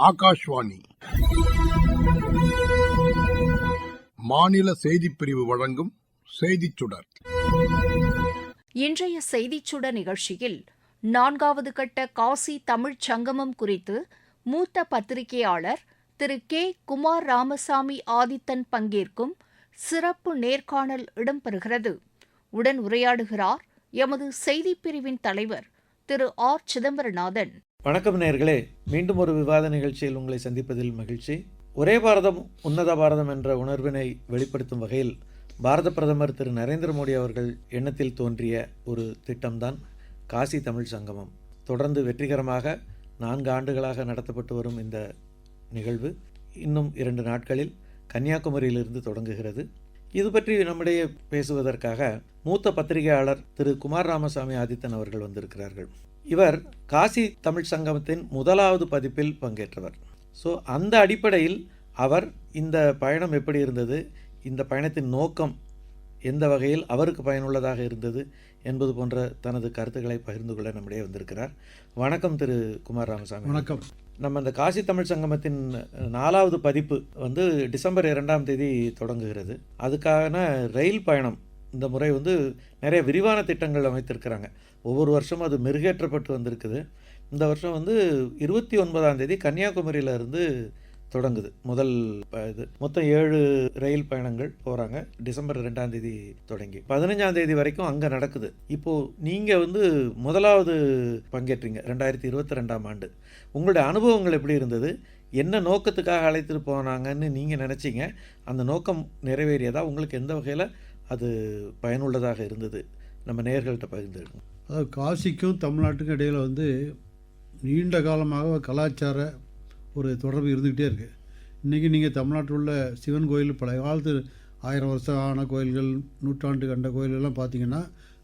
ஆகாஷ்வாணி. மாநில செய்திப் பிரிவு வழங்கும் செய்திச் சுடர். இன்றைய செய்திச் சுடர் நிகழ்ச்சியில் நான்காவது கட்ட காசி தமிழ் சங்கமம் குறித்து மூத்த பத்திரிகையாளர் திரு. கே. குமார் ராமசாமி ஆதித்தன் பங்கேற்கும் சிறப்பு நேர்காணல் இடம்பெறுகிறது. உடன் உரையாடுகிறார் எமது செய்திப்பிரிவின் தலைவர் திரு. ஆர். சிதம்பரநாதன். வணக்கம் நேர்களே. மீண்டும் ஒரு விவாத நிகழ்ச்சியில் உங்களை சந்திப்பதில் மகிழ்ச்சி. ஒரே பாரதம் உன்னத பாரதம் என்ற உணர்வினை வெளிப்படுத்தும் வகையில் பாரத பிரதமர் திரு நரேந்திர மோடி அவர்கள் எண்ணத்தில் தோன்றிய ஒரு திட்டம்தான் காசி தமிழ் சங்கமம். தொடர்ந்து வெற்றிகரமாக நான்கு ஆண்டுகளாக நடத்தப்பட்டு வரும் இந்த நிகழ்வு இன்னும் இரண்டு நாட்களில் கன்னியாகுமரியிலிருந்து தொடங்குகிறது. இது பற்றி நம்மிடையே பேசுவதற்காக மூத்த பத்திரிகையாளர் திரு குமார் ராமசாமி ஆதித்தன் அவர்கள் வந்திருக்கிறார்கள். இவர் காசி தமிழ் சங்கமத்தின் முதலாவது பதிப்பில் பங்கேற்றவர். ஸோ அந்த அடிப்படையில் அவர் இந்த பயணம் எப்படி இருந்தது இந்த பயணத்தின் நோக்கம் எந்த வகையில் அவருக்கு பயனுள்ளதாக இருந்தது என்பது போன்ற தனது கருத்துக்களை பகிர்ந்து கொள்ள நம்மிடையே வந்திருக்கிறார். வணக்கம் திரு குமார் ராமசாமி வணக்கம். நம்ம இந்த காசி தமிழ் சங்கமத்தின் நாலாவது பதிப்பு வந்து டிசம்பர் இரண்டாம் தேதி தொடங்குகிறது. அதுக்கான ரயில் பயணம் இந்த முறை வந்து நிறைய விரிவான திட்டங்கள் அமைத்திருக்கிறாங்க. ஒவ்வொரு வருஷமும் அது மெருகேற்றப்பட்டு வந்திருக்குது. இந்த வருஷம் வந்து இருபத்தி ஒன்பதாம் தேதி கன்னியாகுமரியில இருந்து தொடங்குது. முதல் இது மொத்தம் ஏழு ரயில் பயணங்கள் போகிறாங்க டிசம்பர் ரெண்டாம் தேதி தொடங்கி. பதினஞ்சாம் தேதி வரைக்கும் அங்கே நடக்குது. இப்போது நீங்கள் வந்து முதலாவது பங்கேற்றீங்க ரெண்டாயிரத்தி இருபத்தி ரெண்டாம் ஆண்டு. உங்களுடைய அனுபவங்கள் எப்படி இருந்தது? என்ன நோக்கத்துக்காக அழைத்துட்டு போனாங்கன்னு நீங்கள் நினச்சிங்க? அந்த நோக்கம் நிறைவேறியதா? உங்களுக்கு எந்த வகையில் அது பயனுள்ளதாக இருந்தது. நம்ம நேர்கள்ட்ட பகிர்ந்துருக்கோம் அதாவது காசிக்கும் தமிழ்நாட்டுக்கும் இடையில் வந்து நீண்ட காலமாக கலாச்சார ஒரு தொடர்பு இருந்துக்கிட்டே இருக்குது இன்றைக்கி நீங்கள் தமிழ்நாட்டில் உள்ள சிவன் கோயில் பழைய காலத்து ஆயிரம் வருஷம் ஆன கோயில்கள் நூற்றாண்டு கண்ட கோயிலெல்லாம் பார்த்தீங்கன்னா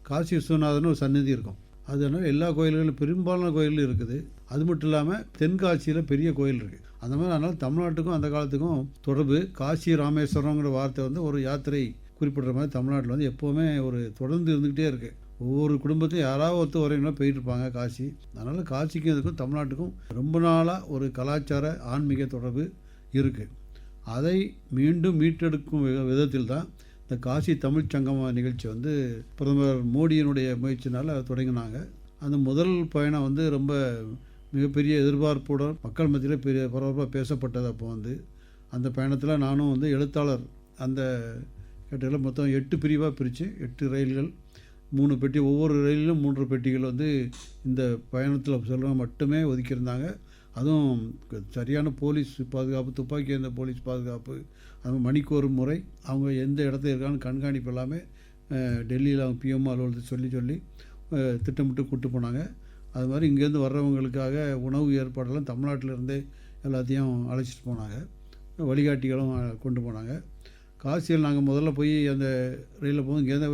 காசி விஸ்வநாதன் ஒரு சந்நிதி இருக்கும். அதனால் எல்லா கோயில்களும் பெரும்பாலான கோயிலும் இருக்குது. அது மட்டும் இல்லாமல் தென்காசியில் பெரிய கோயில் இருக்குது அந்த மாதிரி அதனால் தமிழ்நாட்டுக்கும் அந்த காலத்துக்கும் தொடர்பு. காசி ராமேஸ்வரங்கிற வார்த்தை வந்து ஒரு யாத்திரை குறிப்பிடுற மாதிரி தமிழ்நாட்டில் வந்து எப்போவுமே ஒரு தொடர்ந்து இருந்துக்கிட்டே இருக்குது ஒவ்வொரு குடும்பத்தையும் யாராவது ஒருத்தர் வரையினா போயிட்டு இருப்பாங்க காசி. அதனால் காசிக்கும் இதுக்கும் தமிழ்நாட்டுக்கும் ரொம்ப நாளாக ஒரு கலாச்சார ஆன்மீக தொடர்பு இருக்குது அதை மீண்டும் மீட்டெடுக்கும் வித- விதத்தில் தான் இந்த காசி தமிழ்ச் சங்கம நிகழ்ச்சி வந்து பிரதமர் மோடியினுடைய முயற்சினால் தொடங்கினாங்க. அந்த முதல் பயணம் வந்து ரொம்ப மிகப்பெரிய எதிர்பார்ப்புடன் மக்கள் மத்தியில் பெரிய பரபரப்பாக பேசப்பட்டது அப்போ வந்து. அந்த பயணத்தில் நானும் வந்து எழுத்தாளர். அந்த கேட்டதில் மொத்தம் எட்டு பிரிவாக பிரித்து எட்டு ரயில்கள் மூணு பெட்டி ஒவ்வொரு ரயிலிலும் மூன்று பெட்டிகள் வந்து இந்த பயணத்தில் செல்வங்க மட்டுமே ஒதுக்கியிருந்தாங்க. அதுவும் சரியான போலீஸ் பாதுகாப்பு துப்பாக்கி இருந்த போலீஸ் பாதுகாப்பு அது மணிக்கு ஒரு முறை அவங்க எந்த இடத்துல இருக்கான்னு கண்காணிப்பு எல்லாமே டெல்லியில் அவங்க பிஎம் அலுவலகத்தை சொல்லி சொல்லி திட்டமிட்டு கூப்பிட்டு போனாங்க. அது மாதிரி இங்கேருந்து வர்றவங்களுக்காக உணவு ஏற்பாடெல்லாம் தமிழ்நாட்டிலேருந்தே எல்லாத்தையும் அழைச்சிட்டு போனாங்க. வழிகாட்டிகளும் கொண்டு போனாங்க. காசியில் நாங்கள் முதல்ல போய் அந்த ரயிலில் போகும் இங்கேருந்து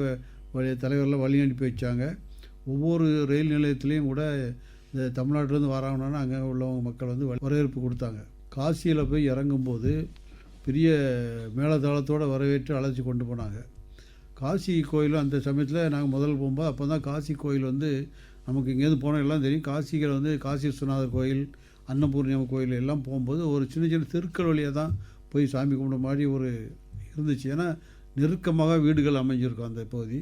வழி தலைவர்லாம் வழி அனுப்பி வச்சாங்க. ஒவ்வொரு ரயில் நிலையத்துலேயும் கூட இந்த தமிழ்நாட்டிலேருந்து வராங்கன்னா அங்கே உள்ளவங்க மக்கள் வந்து வ- வரவேற்பு கொடுத்தாங்க. காசியில் போய் இறங்கும்போது பெரிய மேளதாளத்தோடு வரவேற்று அழைச்சி கொண்டு போனாங்க. காசி கோயில் அந்த சமயத்தில் நாங்கள் முதல்ல போகும்போது அப்போ தான் காசி கோயில் வந்து நமக்கு இங்கேருந்து போன எல்லாம் தெரியும். காசிகளை வந்து காசி விஸ்வநாதர் கோயில் அன்னபூர்ணியம் கோயில் எல்லாம் போகும்போது ஒரு சின்ன சின்ன தெருக்கள் வழியாக தான் போய் சாமி கும்பிட மாதிரி ஒரு இருந்துச்சு. ஏன்னா நெருக்கமாக வீடுகள் அமைஞ்சிருக்கும் அந்த பகுதி.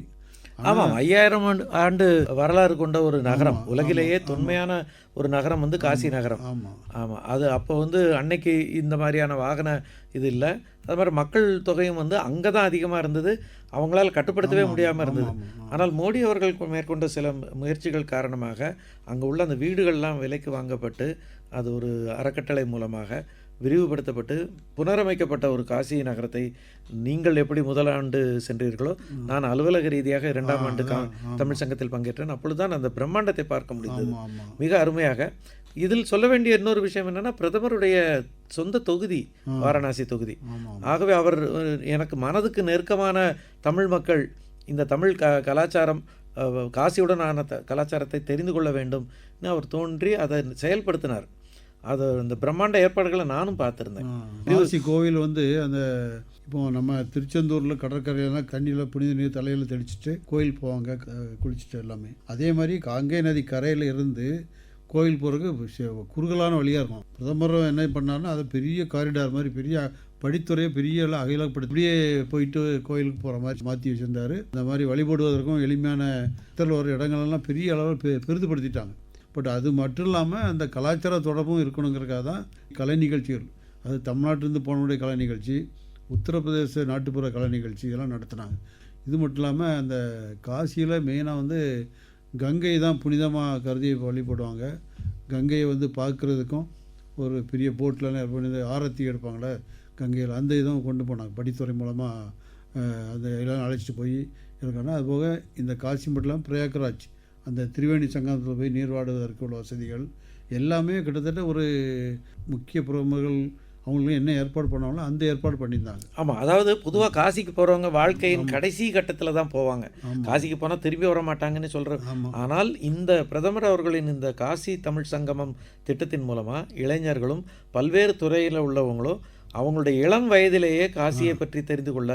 ஆமாம் ஐயாயிரம் ஆண்டு ஆண்டு வரலாறு கொண்ட ஒரு நகரம். உலகிலேயே தொன்மையான ஒரு நகரம் வந்து காசி நகரம். ஆமாம் ஆமாம் அது அப்போ வந்து அன்னைக்கு இந்த மாதிரியான வாகன இது இல்லை. அது மாதிரி மக்கள் தொகையும் வந்து அங்கே தான் அதிகமாக இருந்தது. அவங்களால கட்டுப்படுத்தவே முடியாமல் இருந்தது. ஆனால் மோடி அவர்கள் மேற்கொண்ட சில முயற்சிகள் காரணமாக அங்கே உள்ள அந்த வீடுகள்லாம் விலைக்கு வாங்கப்பட்டு அது ஒரு அறக்கட்டளை மூலமாக விரிவுபடுத்தப்பட்டு புனரமைக்கப்பட்ட ஒரு காசி நகரத்தை நீங்கள் எப்படி முதல் ஆண்டு சென்றீர்களோ நான் அலுவலக ரீதியாக இரண்டாம் ஆண்டு. தமிழ் சங்கத்தில் பங்கேற்றேன். அப்பொழுதுதான் அந்த பிரம்மாண்டத்தை பார்க்க முடிந்தது. மிக அருமையாக. இதில் சொல்ல வேண்டிய இன்னொரு விஷயம் என்னன்னா பிரதமருடைய சொந்த தொகுதி. வாரணாசி தொகுதி. ஆகவே அவர் எனக்கு மனதுக்கு நெருக்கமான தமிழ் மக்கள் இந்த தமிழ் க கலாச்சாரம் காசியுடனான கலாச்சாரத்தை தெரிந்து கொள்ள வேண்டும்னு அவர் தோன்றி அதை செயல்படுத்தினார். அது அந்த பிரம்மாண்ட ஏற்பாடுகளை நானும் பார்த்துருந்தேன். காசி கோவில் வந்து அந்த இப்போ நம்ம திருச்செந்தூரில் கடற்கரையெல்லாம் கண்ணியில் புனித நீர் தலையில் தெளிச்சிட்டு கோயில் போவாங்க க- குளிச்சுட்டு எல்லாமே. அதே மாதிரி காங்கை நதி கரையில் இருந்து கோயில் போகிறதுக்கு குறுகலான வழியாக இருக்கும். பிரதமர் என்ன பண்ணாருன்னா அதை பெரிய காரிடார் மாதிரி பெரிய படித்துறையை பெரிய எல்லாம் அகலப்படுத்தி இப்படியே போயிட்டு கோயிலுக்கு போகிற மாதிரி மாற்றி வச்சுருந்தாரு. இந்த மாதிரி வழிபடுவதற்கும் எளிமையான இடத்துல வர இடங்களெல்லாம் பெரிய அளவில் பெ பெரிதுபடுத்திட்டாங்க. பட் அது மட்டும் இல்லாமல் அந்த கலாச்சார தொடர்பும் இருக்கணுங்கிறக்காக தான் கலை நிகழ்ச்சிகள். அது தமிழ்நாட்டிலேருந்து போனவுடைய கலை நிகழ்ச்சி உத்தரப்பிரதேச நாட்டுப்புற கலை நிகழ்ச்சி இதெல்லாம் நடத்தினாங்க. இது மட்டும் இல்லாமல் அந்த காசியில் மெயினாக வந்து கங்கை தான் புனிதமாக கருதி வழிபடுவாங்க கங்கையை வந்து பார்க்குறதுக்கும் ஒரு பெரிய போட்லலாம் பண்ணி ஆரத்தி எடுப்பாங்களே கங்கையில் அந்த இதுவும் கொண்டு போனாங்க. படித்துறை மூலமாக அந்த எல்லாம் அழைச்சிட்டு போய் இருக்காங்க அதுபோக இந்த காசி மட்டும் இல்லாமல் பிரயாகராஜ். அந்த திரிவேணி சங்கமத்தில் போய் நீர்வாடுவதற்கு உள்ள வசதிகள் எல்லாமே கிட்டத்தட்ட ஒரு முக்கிய பிரமுகர்கள் அவங்களுக்கு என்ன ஏற்பாடு பண்ணாங்களோ அந்த ஏற்பாடு பண்ணியிருந்தாங்க. ஆமாம் அதாவது பொதுவாக காசிக்கு போகிறவங்க வாழ்க்கையின் கடைசி கட்டத்தில் தான் போவாங்க. காசிக்கு போனால் திரும்பி வர மாட்டாங்கன்னு சொல்கிற ஆமாம் ஆனால் இந்த பிரதமர் அவர்களின் இந்த காசி தமிழ் சங்கமம் திட்டத்தின் மூலமாக இளைஞர்களும் பல்வேறு துறையில் உள்ளவங்களும் அவங்களுடைய இளம் வயதிலேயே காசியை பற்றி தெரிந்து கொள்ள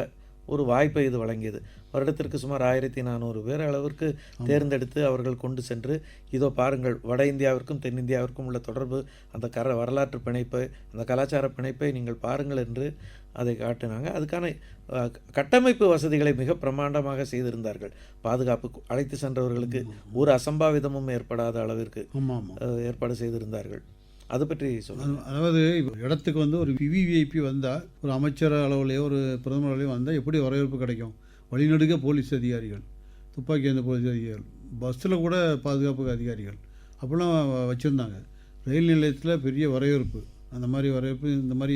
ஒரு வாய்ப்பை இது வழங்கியது. வருடத்திற்கு சுமார் ஆயிரத்தி நானூறு பேர் அளவிற்கு தேர்ந்தெடுத்து அவர்கள் கொண்டு சென்று இதோ பாருங்கள் வட இந்தியாவிற்கும் தென்னிந்தியாவிற்கும் உள்ள தொடர்பு அந்த கர வரலாற்று பிணைப்பு அந்த கலாச்சார பிணைப்பை நீங்கள் பாருங்கள் என்று அதை காட்டினாங்க. அதுக்கான கட்டமைப்பு வசதிகளை மிக பிரமாண்டமாக செய்திருந்தார்கள். பாதுகாப்பு அழைத்து சென்றவர்களுக்கு ஒரு அசம்பாவிதமும் ஏற்படாத அளவிற்கு ஏற்பாடு செய்திருந்தார்கள். அது பற்றி அது- அதாவது இடத்துக்கு வந்து ஒரு விவிஐபி வந்தால் ஒரு அமைச்சர் அளவுலையோ ஒரு பிரதமர் அளவுலையோ வந்தால் எப்படி வரவேற்பு கிடைக்கும்? வழிநடுக போலீஸ் அதிகாரிகள் துப்பாக்கி அந்த போலீஸ் அதிகாரிகள் பஸ்ஸில் கூட பாதுகாப்பு அதிகாரிகள் அப்படிலாம் வச்சுருந்தாங்க. ரயில் நிலையத்தில் பெரிய வரவேற்பு. அந்த மாதிரி வரவேற்பு இந்த மாதிரி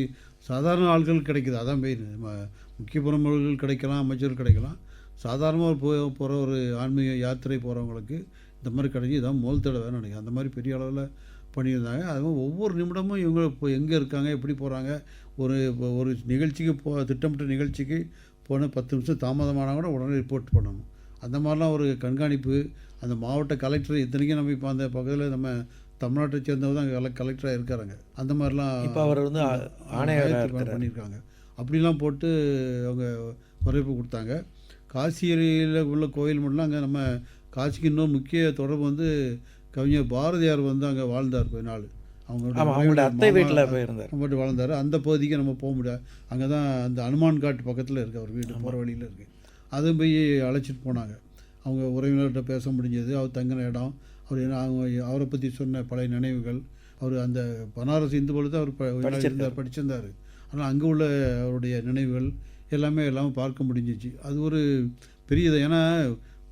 சாதாரண ஆட்கள் கிடைக்குது. அதான் மெயின் முக்கிய பிரமுகர்கள் கிடைக்கலாம் அமைச்சர்கள் கிடைக்கலாம். சாதாரணமாக போ போகிற ஒரு ஆன்மீக யாத்திரை போகிறவங்களுக்கு இந்த மாதிரி கிடைச்சி இதான் முதல் தடவை நினைக்கிறேன். அந்த மாதிரி பெரிய அளவில் பண்ணியிருந்தாங்க. அதுவும் ஒவ்வொரு நிமிடமும் இவங்க இப்போ எங்கே இருக்காங்க எப்படி போகிறாங்க ஒரு இப்போ ஒரு நிகழ்ச்சிக்கு போ திட்டமிட்ட நிகழ்ச்சிக்கு போன பத்து நிமிஷம் தாமதமானா கூட உடனே ரிப்போர்ட் பண்ணணும். அந்த மாதிரிலாம் ஒரு கண்காணிப்பு அந்த மாவட்ட கலெக்டர் இத்தனைக்கும் நம்ம இப்போ அந்த பக்கத்தில் நம்ம தமிழ்நாட்டை சேர்ந்தவர் தான் கல கலெக்டராக இருக்காருங்க அந்த மாதிரிலாம் இப்போ அவர் வந்து ஆ- ஆணையராக ஆயத்தம் இருக்கிறார். பண்ணியிருக்காங்க. அப்படிலாம் போட்டு அவங்க வரவேற்பு கொடுத்தாங்க. காசியில் உள்ள கோயில் மட்டும் அங்கே நம்ம காசிக்கு இன்னொரு முக்கிய தொடர்பு வந்து கவிஞர் பாரதியார் வந்து அங்கே வாழ்ந்தார் போய் நாள். அவங்களுடைய ஆமாம் அவங்களுடைய அத்தை வீட்டில் போயிருந்தார். மட்டும் வாழ்ந்தார் அந்த பகுதிக்கு நம்ம போக முடியாது. அங்கே தான் அந்த அனுமான் காட்டு பக்கத்தில் இருக்குது அவர் வீடு போகிற வழியில் இருக்குது அதுவும் போய் அழைச்சிட்டு போனாங்க. அவங்க உறவினர்கிட்ட பேச முடிஞ்சது. அவர் தங்கின இடம் அவர் அவங்க அவரை பற்றி சொன்ன பழைய நினைவுகள் அவர் அந்த பனாரஸ் இந்து பொழுது அவர் ப- இருந்தார் படிச்சிருந்தார். ஆனால் அங்கே உள்ள அவருடைய நினைவுகள் எல்லாமே எல்லாமே பார்க்க முடிஞ்சிச்சு. அது ஒரு பெரிய இது ஏன்னா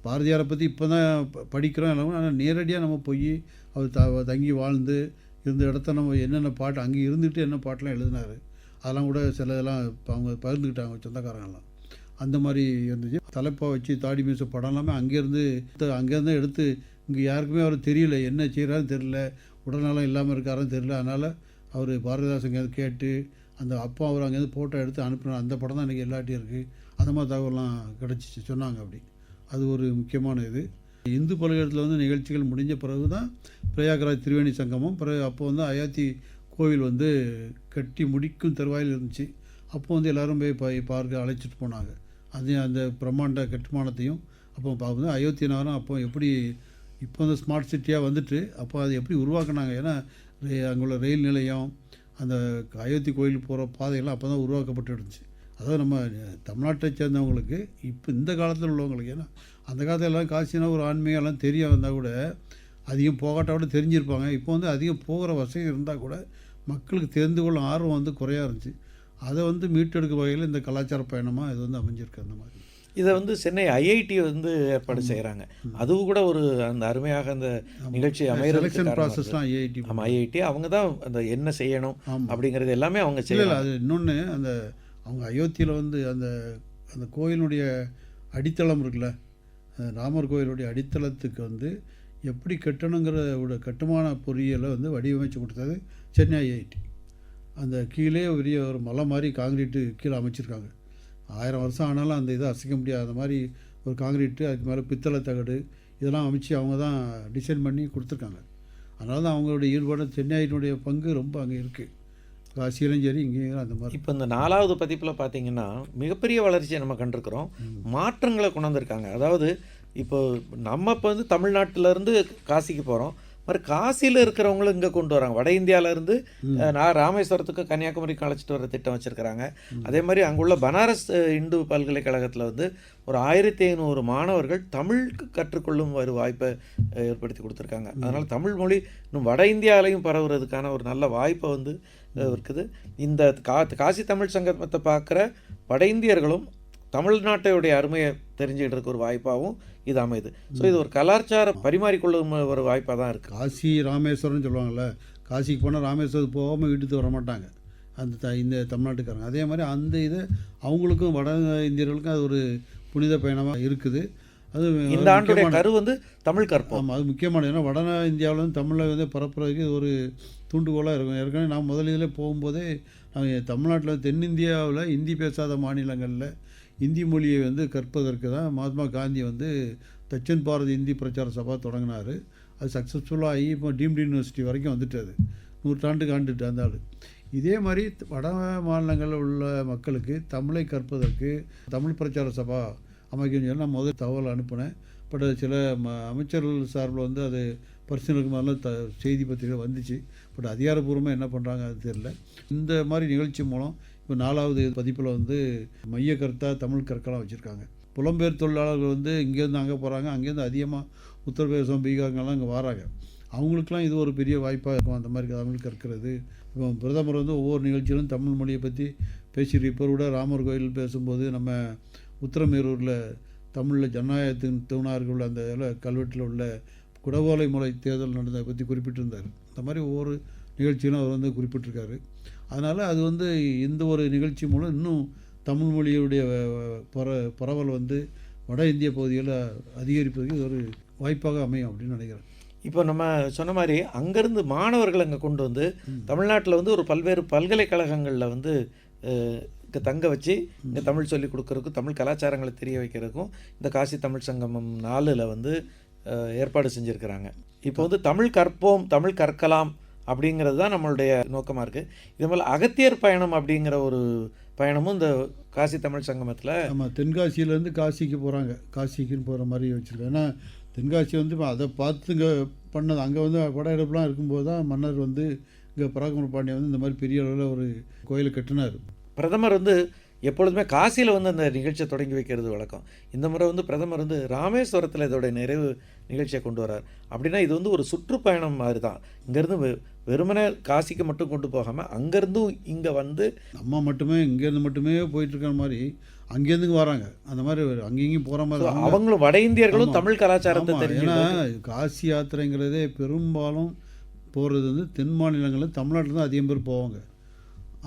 பாரதியாரை பற்றி இப்போ தான் படிக்கிறோம் எல்லாமே. ஆனால் நேரடியாக நம்ம போய் அவர் த தங்கி வாழ்ந்து இருந்த இடத்த நம்ம என்னென்ன பாட்டு அங்கே இருந்துட்டு என்ன பாட்டெலாம் எழுதினாரு அதெல்லாம் கூட சில இதெல்லாம் இப்போ அவங்க பகிர்ந்துக்கிட்டாங்க சொந்தக்காரங்கெல்லாம் அந்த மாதிரி இருந்துச்சு. தலைப்பா வச்சு தாடி மீச படம் எல்லாமே அங்கேருந்து அங்கேருந்து எடுத்து இங்கே யாருக்குமே அவர் தெரியல என்ன செய்கிறாருன்னு தெரியல உடல்நலம் இல்லாமல் இருக்காருன்னு தெரியல அதனால் அவர் பாரதிதாசன் கேட்டு அந்த அப்பா அவர் அங்கேருந்து ஃபோட்டோ எடுத்து அனுப்பினார். அந்த படம் தான் இன்றைக்கி எல்லாட்டையும் இருக்குது அந்த மாதிரி தகவலாம் கிடச்சிச்சு சொன்னாங்க அப்படி. அது ஒரு முக்கியமான இது. இந்து பல்கலைக்கழகத்தில் வந்து நிகழ்ச்சிகள் முடிஞ்ச பிறகு தான் பிரயாகராஜ் திரிவேணி சங்கமம். பிறகு அப்போ வந்து அயாத்தி கோவில் வந்து கட்டி முடிக்கும் தருவாயில் இருந்துச்சு. அப்போ வந்து எல்லோரும் போய் பார்க்க அழைச்சிட்டு போனாங்க. அது அந்த பிரம்மாண்ட கட்டுமானத்தையும் அப்போ பார்க்கும்போது அயோத்தி நகரம் அப்போ எப்படி இப்போ வந்து ஸ்மார்ட் சிட்டியாக வந்துட்டு அப்போ அதை எப்படி உருவாக்குனாங்க? ஏன்னா அங்கே அங்குள்ள ரயில் நிலையம் அந்த அயோத்தி கோயிலுக்கு போகிற பாதைகள்லாம் அப்போ தான் உருவாக்கப்பட்டு இருந்துச்சு. அதாவது நம்ம தமிழ்நாட்டை சேர்ந்தவங்களுக்கு இப்போ இந்த காலத்தில் உள்ளவங்களுக்கு ஏன்னா அந்த காலத்துல எல்லாம் காசினா ஒரு ஆன்மீகம் எல்லாம் தெரிய வந்தால் கூட அதிகம் போகாட்டா கூட தெரிஞ்சிருப்பாங்க. இப்போ வந்து அதிகம் போகிற வசதி இருந்தால் கூட மக்களுக்கு தெரிந்து கொள்ளும் ஆர்வம் வந்து குறையா இருந்துச்சு. அதை வந்து மீட்டெடுக்கும் வகையில் இந்த கலாச்சார பயணமாக இது வந்து அமைஞ்சிருக்கு அந்த மாதிரி. இதை வந்து சென்னை ஐஐடி வந்து ஏற்பாடு செய்கிறாங்க அதுவும் கூட ஒரு அந்த அருமையாக அந்த நிகழ்ச்சி இருந்தது. ப்ராசஸ்லாம் ஐஐடி ஆமாம் ஐஐடி அவங்க தான் அந்த என்ன செய்யணும் அப்படிங்கிறது எல்லாமே அவங்க செய்யலாம் அது இன்னொன்று அந்த அவங்க அயோத்தியில் வந்து அந்த அந்த கோயிலுடைய அடித்தளம் இருக்குல்ல ராமர் கோயிலுடைய அடித்தளத்துக்கு வந்து எப்படி கட்டணுங்கிற ஒரு கட்டுமான பொறியியலை வந்து வடிவமைச்சு கொடுத்தது சென்னை ஐஐடி. அந்த கீழே பெரிய ஒரு மலை மாதிரி காங்கிரீட்டு கீழே அமைச்சிருக்காங்க. ஆயிரம் வருஷம் ஆனாலும் அந்த இதை அசைக்க முடியாத மாதிரி ஒரு காங்கிரீட்டு அதுக்கு மேலே பித்தளை தகடு இதெல்லாம் அமைச்சு அவங்க தான் டிசைன் பண்ணி கொடுத்துருக்காங்க. அதனால தான் அவங்களுடைய ஈடுபாடு சென்னையினுடைய பங்கு ரொம்ப அங்கே இருக்குது காசியிலும் சரி இங்கேயும் அந்த மாதிரி. இப்போ இந்த நாலாவது பதிப்பில் பார்த்தீங்கன்னா மிகப்பெரிய வளர்ச்சியை நம்ம கண்டிருக்கிறோம். மாற்றங்களை கொண்டு வந்திருக்காங்க அதாவது இப்போ நம்ம இப்போ வந்து தமிழ்நாட்டிலேருந்து காசிக்கு போகிறோம் மாதிரி காசியில் இருக்கிறவங்களும் இங்கே கொண்டு வராங்க. வட அஹ், நான் ராமேஸ்வரத்துக்கு கன்னியாகுமரிக்கு அழைச்சிட்டு வர திட்டம் வச்சுருக்கிறாங்க. அதே மாதிரி அங்குள்ள பனாரஸ் இந்து பல்கலைக்கழகத்தில் வந்து ஒரு ஆயிரத்தி ஐநூறு மாணவர்கள் தமிழுக்கு கற்றுக்கொள்ளும் ஒரு வாய்ப்பை ஏற்படுத்தி கொடுத்துருக்காங்க. அதனால் தமிழ் மொழி இன்னும் வட இந்தியாலையும் பரவுறதுக்கான ஒரு நல்ல வாய்ப்பை வந்து இருக்குது. இந்த கா காசி தமிழ் சங்கமத்தை பார்க்குற வட இந்தியர்களும் தமிழ்நாட்டையுடைய அருமையை தெரிஞ்சுக்கிட்டு ஒரு வாய்ப்பாகவும் இது அமையுது. ஸோ இது ஒரு கலாச்சார பரிமாறிக்கொள்ளும் ஒரு வாய்ப்பாக தான் இருக்குது காசி ராமேஸ்வரம்னு சொல்லுவாங்கள்ல காசிக்கு போனால் ராமேஸ்வரத்துக்கு போகாமல் வீட்டுக்கு வர மாட்டாங்க. அந்த த இந்த தமிழ்நாட்டுக்காரங்க. அதே மாதிரி அந்த இது அவங்களுக்கும் வட இந்தியர்களுக்கும் அது ஒரு புனித பயணமாக இருக்குது. அது இந்த ஆண்டுடைய கரு வந்து தமிழ் கற்போம். அது முக்கியமான ஏன்னா வட இந்தியாவில் வந்து தமிழை வந்து பரப்புறதுக்கு ஒரு தூண்டுகோலாக இருக்கும். ஏற்கனவே நான் முதல் போகும்போதே நாங்கள் தமிழ்நாட்டில் தென்னிந்தியாவில் இந்தி பேசாத மாநிலங்களில் இந்தி மொழியை வந்து கற்பதற்கு தான் மகாத்மா காந்தி வந்து தட்சன் பாரதி இந்தி பிரச்சார சபா தொடங்கினார். அது சக்ஸஸ்ஃபுல்லாக ஆகி இப்போ டீம்டு யூனிவர்சிட்டி வரைக்கும் வந்துட்டு நூற்றாண்டுக்கு ஆண்டுட்டு அந்த ஆள். இதே மாதிரி வட மாநிலங்களில் உள்ள மக்களுக்கு தமிழை கற்பதற்கு தமிழ் பிரச்சார சபா அமைக்கணும்னு சொல்லி நான் முதல் தகவல் அனுப்பினேன். பட் சில ம அமைச்சர்கள் சார்பில் வந்து அது பர்சனலுக்கு மாதிரிலாம் த செய்தி பத்திரிகை வந்துச்சு. பட் அதிகாரப்பூர்வமாக என்ன பண்ணுறாங்க அது தெரியல. இந்த மாதிரி நிகழ்ச்சி மூலம் இப்போ நாலாவது பதிப்பில் வந்து மைய கருத்தாக தமிழ் கற்களாக வச்சுருக்காங்க. புலம்பெயர் தொழிலாளர்கள் வந்து இங்கேருந்து அங்கே போகிறாங்க அங்கேருந்து அதிகமாக உத்தரப்பிரதேசம் பீகார்ங்கெல்லாம் இங்கே வராங்க. அவங்களுக்குலாம் இது ஒரு பெரிய வாய்ப்பாக இருக்கும். அந்த மாதிரி தமிழ் கற்கிறது. இப்போ பிரதமர் வந்து ஒவ்வொரு நிகழ்ச்சியிலும் தமிழ் மொழியை பற்றி பேசிட்டு இப்போ கூட. ராமர் கோயில் பேசும்போது நம்ம உத்தரமேரூரில் தமிழில் ஜனநாயகத்தின் தூணார்கள் உள்ள அந்த இதில் கல்வெட்டில் உள்ள குடவோலை முறை தேர்தல் நடந்ததை பற்றி குறிப்பிட்டிருந்தார். இந்த மாதிரி ஒவ்வொரு நிகழ்ச்சியிலும் அவர் வந்து குறிப்பிட்டிருக்காரு. அதனால் அது வந்து இந்த ஒரு நிகழ்ச்சி மூலம் இன்னும் தமிழ் மொழியுடைய பர பரவல் வந்து வட இந்திய பகுதிகளில் அதிகரிப்பதற்கு இது ஒரு வாய்ப்பாக அமையும் அப்படின்னு நினைக்கிறேன். இப்போ நம்ம சொன்ன மாதிரி அங்கேருந்து மாணவர்கள் அங்கே கொண்டு வந்து தமிழ்நாட்டில் வந்து ஒரு பல்வேறு பல்கலைக்கழகங்களில் வந்து இங்கே தங்க வச்சு இங்கே தமிழ் சொல்லி கொடுக்குறதுக்கும் தமிழ் கலாச்சாரங்களை தெரிய வைக்கிறதுக்கும் இந்த காசி தமிழ் சங்கமம் நாலில் வந்து ஏற்பாடு செஞ்சுருக்கிறாங்க. இப்போ வந்து தமிழ் கற்போம் தமிழ் கற்கலாம் அப்படிங்கிறது தான் நம்மளுடைய நோக்கமாக இருக்குது இதே போல் அகத்தியர் பயணம் அப்படிங்கிற ஒரு பயணமும் இந்த காசி தமிழ் சங்கமத்தில் ஆமாம் தென்காசியிலேருந்து காசிக்கு போகிறாங்க காசிக்குன்னு போகிற மாதிரி வச்சுருக்காங்க. ஏன்னா தென்காசி வந்து இப்போ அதை பார்த்து இங்கே பண்ணது அங்கே வந்து படையெடுப்புலாம் இருக்கும்போது தான் மன்னர் வந்து இங்கே பராக்கிரம பாண்டியன் வந்து இந்த மாதிரி பெரிய அளவில் ஒரு கோயிலை கட்டினார். பிரதமர் வந்து எப்பொழுதுமே காசியில் வந்து அந்த நிகழ்ச்சியை தொடங்கி வைக்கிறது வழக்கம். இந்த முறை வந்து பிரதமர் வந்து ராமேஸ்வரத்தில் இதோட நிறைவு நிகழ்ச்சியை கொண்டு வரார். அப்படின்னா இது வந்து ஒரு சுற்றுப்பயணம் மாதிரி தான் இங்கேருந்து வெறுமனே காசிக்கு மட்டும் கொண்டு போகாமல் அங்கேருந்தும் இங்கே வந்து நம்ம மட்டுமே இங்கேருந்து மட்டுமே போயிட்டு இருக்கிற மாதிரி அங்கேருந்து வராங்க. அந்த மாதிரி அங்கேயும் போகிற மாதிரி அவங்க- அவங்களும் வட இந்தியர்களும். தமிழ் கலாச்சாரத்தை தெரிஞ்சு காசி யாத்திரைங்கிறதே பெரும்பாலும் போகிறது வந்து தென் மாநிலங்களில் தமிழ்நாட்டில் தான் அதிகம் பேர் போவாங்க.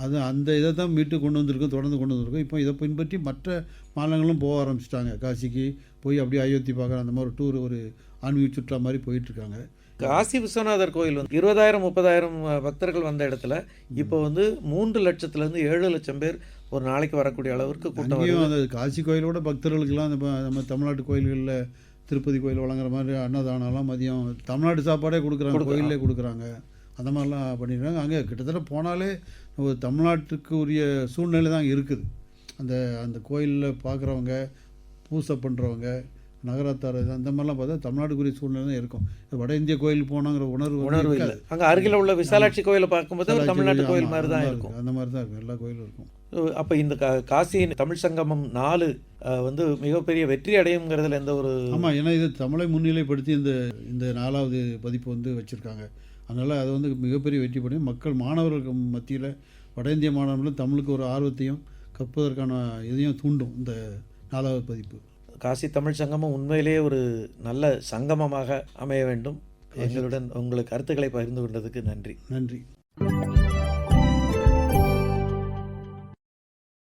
அது அந்த இதை தான் மீட்டு கொண்டு வந்திருக்கோம் தொடர்ந்து கொண்டு வந்திருக்கோம். இப்போ இதை பின்பற்றி மற்ற மாநிலங்களும் போக ஆரம்பிச்சிட்டாங்க. காசிக்கு போய் அப்படியே அயோத்தி பார்க்குற அந்த மாதிரி டூர் ஒரு ஆன்மீக சுற்றுலா மாதிரி போயிட்டுருக்காங்க. காசி விஸ்வநாதர் கோயில் வந்து இருபதாயிரம் முப்பதாயிரம் பக்தர்கள் வந்த இடத்துல இப்போ வந்து மூன்று லட்சத்துலேருந்து ஏழு லட்சம் பேர் ஒரு நாளைக்கு வரக்கூடிய அளவிற்கு கூட்டம் அந்த காசி கோயிலோட பக்தர்களுக்கெல்லாம் நம்ம தமிழ்நாட்டு கோயில்களில் திருப்பதி கோயில் வழங்குற மாதிரி அன்னதானம்லாம் மதியம் தமிழ்நாட்டு சாப்பாடே கொடுக்குறாங்க. கோயிலே கொடுக்குறாங்க. அந்த மாதிரிலாம் பண்ணிடுறாங்க அங்கே கிட்டத்தட்ட போனாலே ஒரு தமிழ்நாட்டுக்கு உரிய சூழ்நிலை தான் இருக்குது. அந்த அந்த கோயிலில் பார்க்குறவங்க பூசை பண்ணுறவங்க நகரத்தார் அந்த மாதிரிலாம் பார்த்தா தமிழ்நாட்டுக்குரிய சூழ்நிலை தான் இருக்கும். வட இந்திய கோயிலுக்கு போனாங்கிற உணர்வு உணர்வு இல்லை. அங்கே அருகில் உள்ள விசாலாட்சி கோயிலை பார்க்கும்போது தமிழ்நாட்டு கோயில் மாதிரி தான் இருக்கும். அந்த மாதிரி தான் இருக்கும். எல்லா கோயிலும் இருக்கும். அப்போ இந்த கா காசி தமிழ் சங்கமம் நாலு வந்து மிகப்பெரிய வெற்றி அடையுங்கிறதுல எந்த ஒரு ஆமாம் ஏன்னா இது தமிழை முன்னிலைப்படுத்தி இந்த இந்த நாலாவது பதிப்பு வந்து வச்சுருக்காங்க. அதனால் அது வந்து மிகப்பெரிய வெற்றி பண்ணி மக்கள் மாணவர்களுக்கு மத்தியில் வட இந்திய மாணவர்களும் தமிழுக்கு ஒரு ஆர்வத்தையும் கற்பதற்கான இதையும் தூண்டும் இந்த நாலாவது பதிப்பு. காசி தமிழ் சங்கமம் உண்மையிலேயே ஒரு நல்ல சங்கமமாக அமைய வேண்டும். எங்களுடன் உங்களுக்கு கருத்துக்களை பகிர்ந்து கொண்டதுக்கு நன்றி. நன்றி.